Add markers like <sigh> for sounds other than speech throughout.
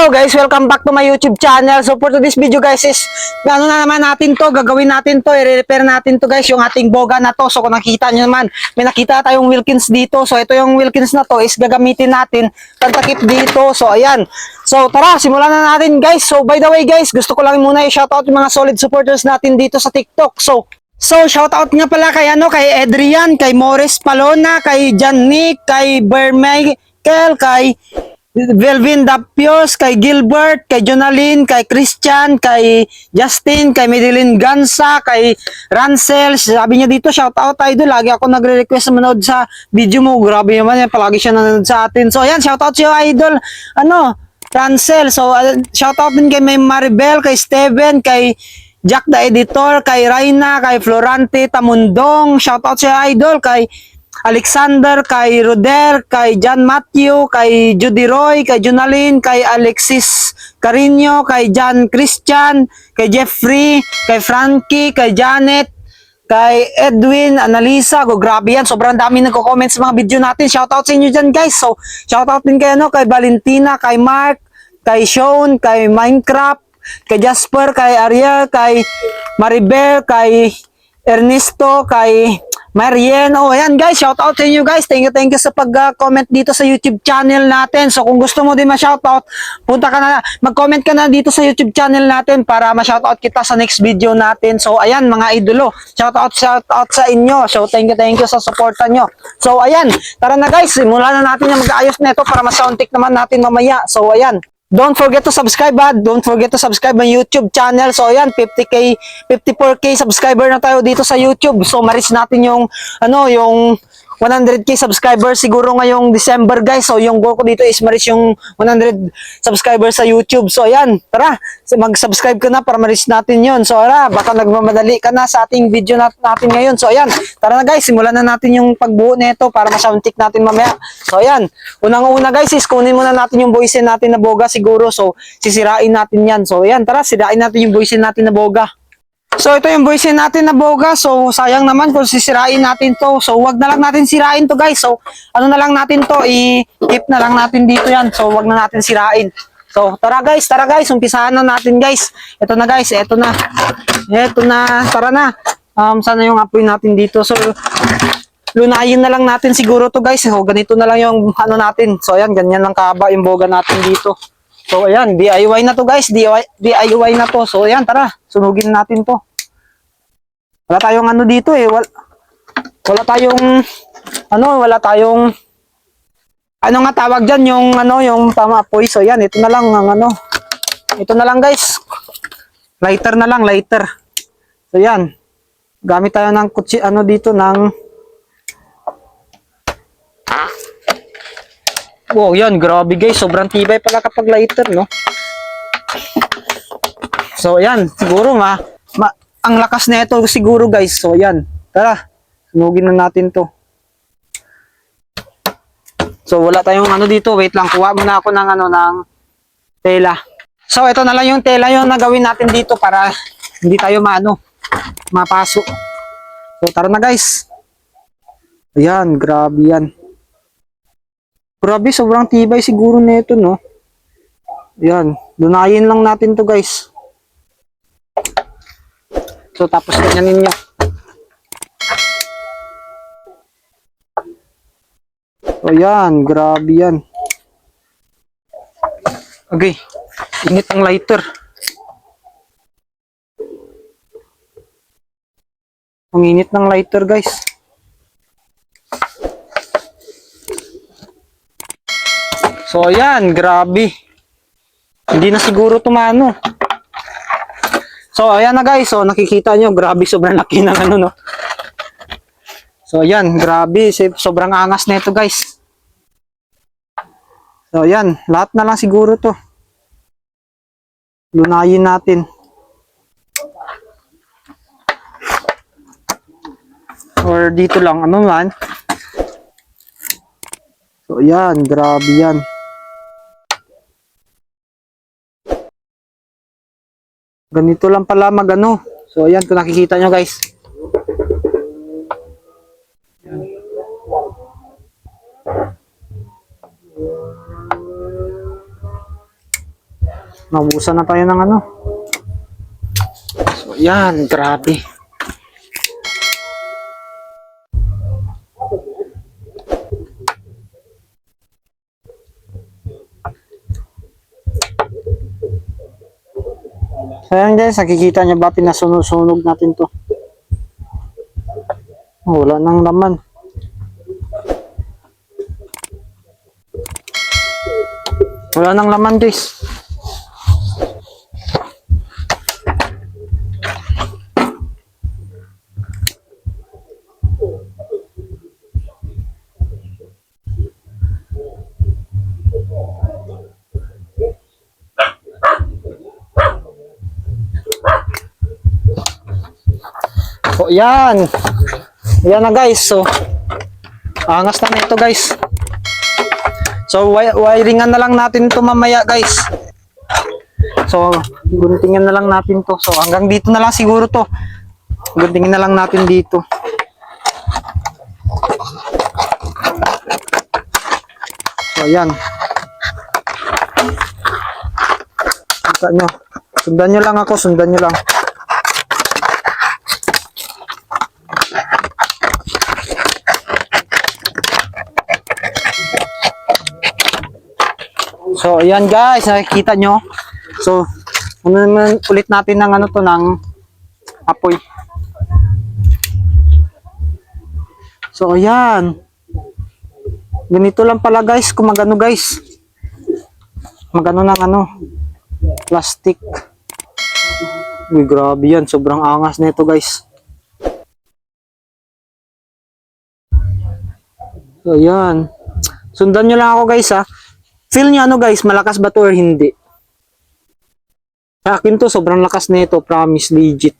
Hello guys, welcome back to my YouTube channel. So for today's video guys is ano na naman natin to, gagawin natin to, i-repair natin to guys, yung ating boga na to. So kung nakita nyo naman, may nakita tayong Wilkins dito. So ito yung Wilkins na to is gagamitin natin, tantakip dito. So ayan. So tara, simulan na natin guys. So by the way guys, gusto ko lang muna i-shoutout yung mga solid supporters natin dito sa TikTok. So So, shoutout nga pala kay ano, kay Adrian, kay Morris Palona, kay Nick, kay Bermichael, kay Velvin Dapios, kay Gilbert, kay Jonalyn, kay Christian, kay Justin, kay Madeline Gansa, kay Ransel. Sabi niya dito, shout out idol. Lagi ako nagre-request na manood sa video mo. Grabe naman yan. Palagi siya nanonood sa atin. So, ayan, shout out sa'yo idol. Ano, Ransel. So, uh, shout out din kay may Maribel, kay Steven, kay Jack the Editor, kay Raina, kay Florante Tamundong. Shout out sa'yo idol. Kay Alexander, kay Roder, kay John Matthew, kay Judy Roy, kay Junalyn, kay Alexis Carino, kay John Christian, kay Jeffrey, kay Frankie, kay Janet, kay Edwin, Analisa, go grabe yan. Sobrang dami nagko-comment sa mga video natin. Shoutout sa inyo dyan guys. So, shoutout din kay, ano, kay Valentina, kay Mark, kay Sean, kay Minecraft, kay Jasper, kay Ariel, kay Maribel, kay Ernesto, kay Marien. Oh, ayan guys, shout out sa inyo guys. Thank you, thank you sa pag-comment dito sa YouTube channel natin. So kung gusto mo din ma-shout out, punta ka na, mag-comment ka na dito sa YouTube channel natin para ma-shout out kita sa next video natin. So ayan mga idolo, shout out, shout out sa inyo. So thank you, thank you sa suporta nyo. So ayan, tara na guys, simulan na natin yung mag-ayos nito para ma-soundtick naman natin mamaya. So ayan. Don't forget to subscribe ha. Don't forget to subscribe my YouTube channel. So ayan, 50k, 54k subscriber na tayo dito sa YouTube. So ma-reach natin yung ano, yung 100k subscriber siguro ngayong December guys. So yung goal ko dito is ma-reach yung 100 subscriber sa YouTube. So ayan, tara, mag-subscribe ka na para ma-reach natin yon. So ara, baka nagmamadali ka na sa ating video nat natin ngayon. So ayan, tara na guys, simulan na natin yung pagbuo nito para ma-soundtick natin mamaya. So ayan, unang-una guys is kunin muna natin yung voice natin na boga siguro. So sisirain natin yan. So ayan, tara, sirain natin yung voice natin na boga. So ito yung voice natin na boga. So sayang naman kung sisirain natin to. So wag na lang natin sirain to guys. So ano na lang natin to, i-keep na lang natin dito yan. So wag na natin sirain. So tara guys, tara guys, umpisahan na natin guys. Ito na guys, ito na. Ito na, tara na. Um, sana yung apoy natin dito. So lunayin na lang natin siguro to guys. So ganito na lang yung ano natin. So ayan, ganyan lang kahaba yung boga natin dito. So ayan, DIY na to guys, DIY, DIY na to. So ayan, tara, sunugin natin to. Wala tayong ano dito eh, wala, wala tayong, ano, wala tayong, ano nga tawag dyan, yung ano, yung pamapoy. So ayan, ito na lang ang ano, ito na lang guys. Lighter na lang, lighter. So ayan, gamit tayo ng kutsi, ano dito, ng, Wow, yan, grabe guys. Sobrang tibay pala kapag lighter, no? So, yan. Siguro, ma, ma ang lakas na ito siguro, guys. So, yan. Tara, sunugin na natin to. So, wala tayong ano dito. Wait lang, kuha muna ako ng ano, ng tela. So, ito na lang yung tela yung nagawin natin dito para hindi tayo maano, mapaso. So, tara na, guys. Ayan, grabe yan. Grabe, sobrang tibay siguro nito, no? Yan, lunayin lang natin to guys. So, tapos ganyan ninyo. So, yan, grabe yan. Okay, init ang lighter. Ang init ng lighter, guys. So, ayan, grabe. Hindi na siguro tumano. So, ayan na guys. So, nakikita nyo, grabe, sobrang laki ng ano, no? So, ayan, grabe. Sobrang angas na ito, guys. So, ayan, lahat na lang siguro to. Lunayin natin. Or dito lang, ano man. So, ayan, grabe yan. Ganito lang pala mag ano. So ayan, kung nakikita nyo guys. Naubusan na tayo ng ano. So yan, grabe. So yan guys, nakikita nyo ba pinasunog-sunog natin to? Wala nang laman. Wala nang laman guys. So, yan. Yan na guys. So, angas na nito guys. So, wi- wiringan na lang natin to mamaya guys. So, guntingin na lang natin to. So, hanggang dito na lang siguro to. Guntingin na lang natin dito. So, yan. Kita nyo. Sundan nyo lang ako, sundan nyo lang. So, ayan guys, nakikita nyo. So, ano naman ulit natin ng ano to, ng apoy. So, ayan. Ganito lang pala guys, kung magano guys. Magano ng ano, plastic. Uy, grabe yan. Sobrang angas nito guys. So, ayan. Sundan nyo lang ako guys ha. Feel nyo ano guys, malakas ba to or hindi? Sa akin to, sobrang lakas nito, promise, legit.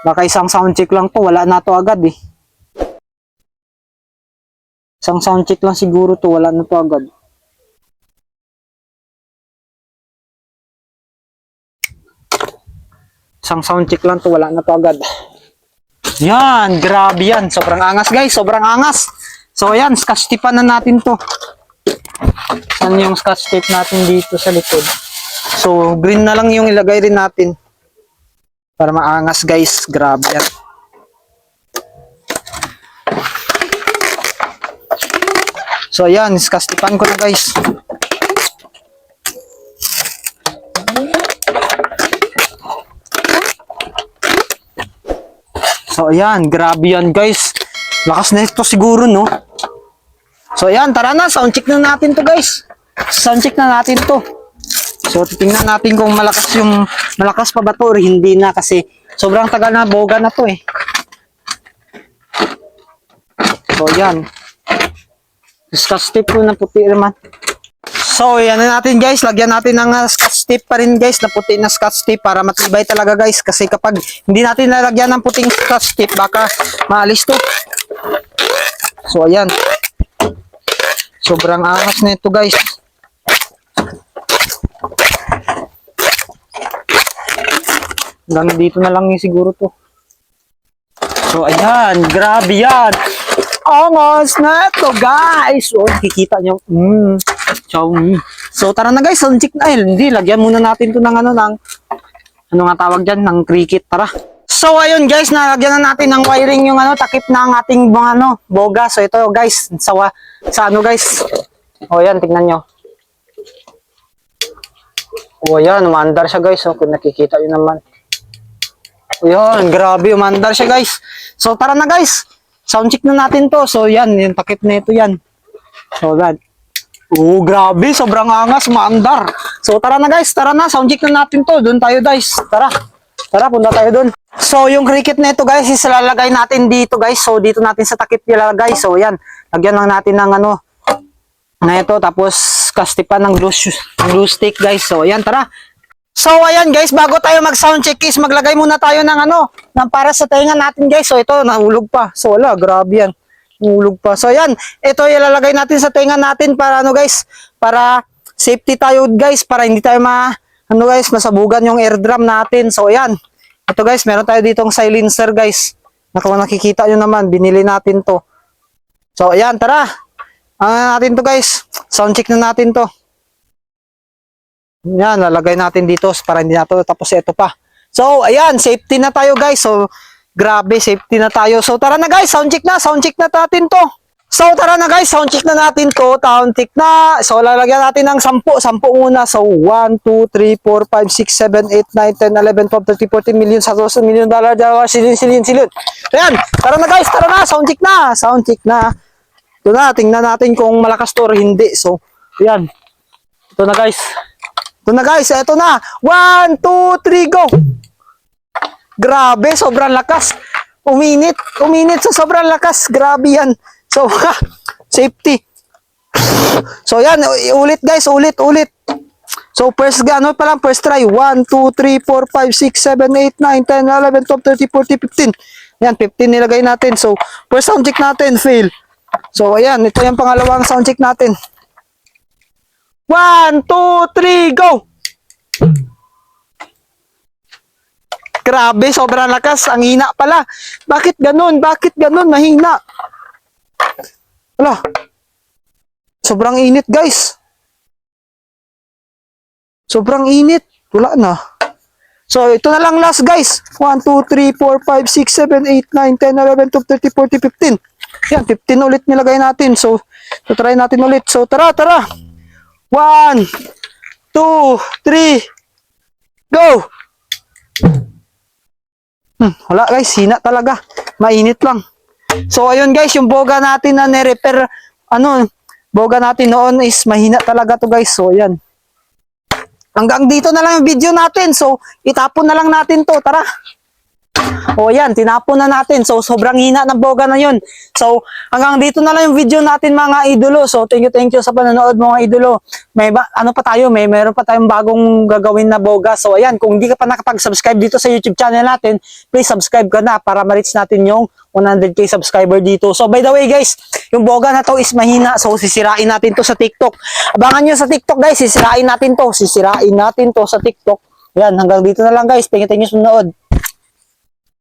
Baka isang sound check lang to, wala na to agad eh. Isang sound check lang siguro to, wala na to agad. Isang sound check lang to, wala na to agad. Yan, grabe yan. Sobrang angas guys, sobrang angas. So ayan, scotch tipan na natin to. Saan yung scotch tape natin dito sa likod? So, green na lang yung ilagay rin natin. Para maangas guys, grabe yan. So ayan, scotch tipan ko na guys. So ayan, grabe yan guys. Lakas na ito siguro no. So ayan, tara na, sound check na natin to guys. Sound check na natin to. So titingnan natin kung malakas yung malakas pa ba to or hindi na kasi sobrang tagal na boga na to eh. So ayan. Scotch tape ko na puti naman. So, yan na natin guys. Lagyan natin ng uh, scotch tape pa rin guys. Na puti na scotch tape para matibay talaga guys. Kasi kapag hindi natin nalagyan ng puting scotch tape, baka maalis to. So, ayan. Sobrang angas na ito guys. Hanggang dito na lang yung siguro to. So, ayan. Grabe yan. Angas na ito, guys. So, kikita nyo. Mm. So, tara na guys. Sound check na. Eh, hindi, lagyan muna natin to ng ano, ng, ano nga tawag dyan, ng cricket. Tara. So, ayun guys, nalagyan na natin ng wiring yung ano, takip ng ating mga ano, boga. So, ito guys, sa, sa ano guys. O, yan, tingnan nyo. O, yan, umandar siya guys. O, kung nakikita nyo naman. Yun, grabe, umandar siya guys. So tara na guys. Sound check na natin to. So yan, yung takip na ito yan. So that. Oh, grabe, sobrang angas, maandar. So tara na guys, tara na, sound check na natin to. Doon tayo guys. Tara. Tara, punta tayo doon. So yung cricket na ito guys, is lalagay natin dito guys. So dito natin sa takip ilalagay. So yan, lagyan lang natin ng ano, na ito. Tapos kastipan ng glue, glue stick guys. So ayan, tara. So ayan guys, bago tayo mag sound check is maglagay muna tayo ng ano, ng para sa tenga natin guys. So ito nahulog pa. So wala, grabe yan. Nahulog pa. So ayan, ito ilalagay natin sa tenga natin para ano guys, para safety tayo guys, para hindi tayo ma ano guys, masabugan yung air drum natin. So, ayan. Ito guys, meron tayo ditong silencer guys. Na kung nakikita nyo naman, binili natin to. So, ayan, tara. Ano na natin to guys? Sound check na natin to. Yan, lalagay natin dito para hindi nato tapos ito pa. So, ayan, safety na tayo guys. So, grabe, safety na tayo. So, tara na guys, sound check na, sound check na natin to. So, tara na guys, sound check na natin to. Sound check na. So, lalagyan natin ng 10, 10 muna. So, 1, 2, 3, 4, 5, 6, 7, 8, 9, 10, 11, 12, 13, 14 million, sa 12 million dollar, dollar, silin, silin, silin. Ayan, tara na guys, tara na, sound check na, sound check na. Ito na, tingnan natin kung malakas to or hindi. So, ayan. Ito na guys. Ito na guys, ito na. 1, 2, 3, go! Grabe, sobrang lakas. Uminit, uminit sa sobrang lakas. Grabe yan. So, <laughs> safety. So, yan, ulit guys, ulit, ulit. So, first, ano pa lang, first try. 1, 2, 3, 4, 5, 6, 7, 8, 9, 10, 11, 12, 13, 14, 15. Yan, 15 nilagay natin. So, first sound check natin, fail. So, ayan, ito yung pangalawang sound check natin. 1, 2, 3, go! Grabe, sobrang lakas. Ang hina pala. Bakit ganun? Bakit ganun? Mahina. Wala. Sobrang init, guys. Sobrang init. Wala na. So, ito na lang last, guys. 1, 2, 3, 4, 5, 6, 7, 8, 9, 10, 11, 12, 13, 14, 15. Yan, 15 ulit nilagay natin. So, so try natin ulit. So, tara, tara. 1, 2, 3, go! Hmm, wala guys, hina talaga. Mainit lang. So ayun guys, yung boga natin na ni-repair, ano, boga natin noon is mahina talaga to guys. So ayan. Hanggang dito na lang yung video natin. So itapon na lang natin to. Tara. O yan, tinapon na natin. So sobrang hina ng boga na yun. So hanggang dito na lang yung video natin mga idolo. So thank you, thank you sa panonood mga idolo. May ba, ano pa tayo, may meron pa tayong bagong gagawin na boga. So ayan, kung hindi ka pa nakapag-subscribe dito sa YouTube channel natin, please subscribe ka na para ma-reach natin yung 100k subscriber dito. So by the way guys, yung boga na to is mahina. So sisirain natin to sa TikTok. Abangan nyo sa TikTok guys, sisirain natin to. Sisirain natin to sa TikTok. Yan, hanggang dito na lang guys. Thank you,